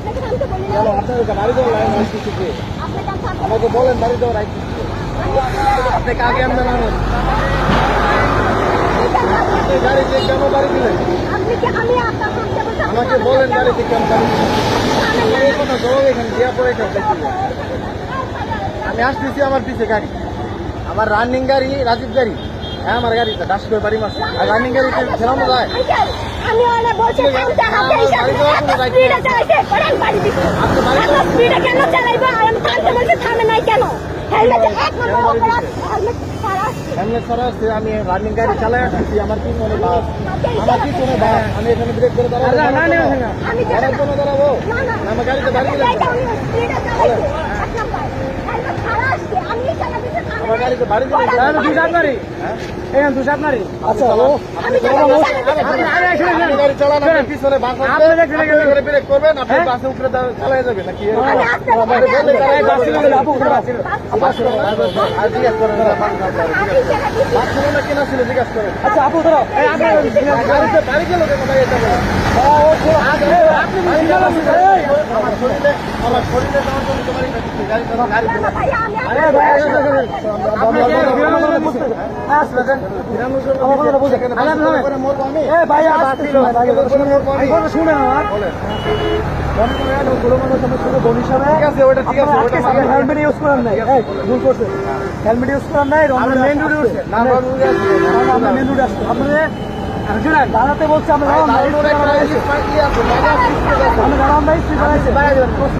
কেন আপনার বাড়ি লাইন রাইট আমাকে বলেন বাড়ি রাইট গাড়িতে কেন বাড়ি দিলেন? আমি আমাকে বলেন? গাড়িতে কেন বাড়ি দিলেন? জবাব এখানে দেওয়া পরে আসতেছি আমার পিছে গাড়ি। আমার রানিং গাড়ি রাজীব গাড়ি। হ্যাঁ আমার গাড়িটা দাস করে বাড়ি মারছে। আর রানিং গাড়িতে ফেরানো যায়? আমি অনেক বলছি থামতে হাতে স্পিডে। চালাইছে পরেন বাড়ি দিচ্ছে। স্পিডে কেন চালাইবো? আর আমি থামতে বলছি থামে নাই কেন? হেলমেট এক নম্বর অপরাধ হেলমেট সামনে সরা আসছে আমি রানিং গাড়ি চালাই আসছি আমার কি মনে বাস আমার কি কোনো বাস আমি এখানে ব্রেক করে দাঁড়াবো আমি দাঁড়াবো আমার গাড়িতে বাড়ি আমার গাড়িতে বাড়ি হ্যাঁ? আচ্ছা আপনি আপনি? আপনি গাড়ি চালান আপনি পিছনে বাস আসবে আপনি এখানে ব্রেক করবেন আপনি বাসে উপরে চালায় যাবেন নাকি আমি আসতে আমার পারি, আমি বললে আসতে তারাই পারি। বাসে করে আপু করে বাসে বাস- বাস করে আর জিজ্ঞাসা করেন না, বাস করে, ছিল না কিনা ছিল জিজ্ঞাসা করেন আচ্ছা আপু ধরো এই আপনি গাড়িতে বাড়ি গেল ভাই এটা বলেন আমার শরীরে আমার শরীরে যাওয়ার জন্য তো বাড়ি কাটছে গাড়ি গাড়ি আরে ভাই, শুনে আমার মনে মানে হেলমেট ইউজ করেন নাই ভুল করছে হেলমেট ইউজ করেন নাই আমরা রোডে উঠছে আমরা মেন রোডে আসছি আপনাদের দাঁড়াতে বলছি আমরা দাঁড়ান নাই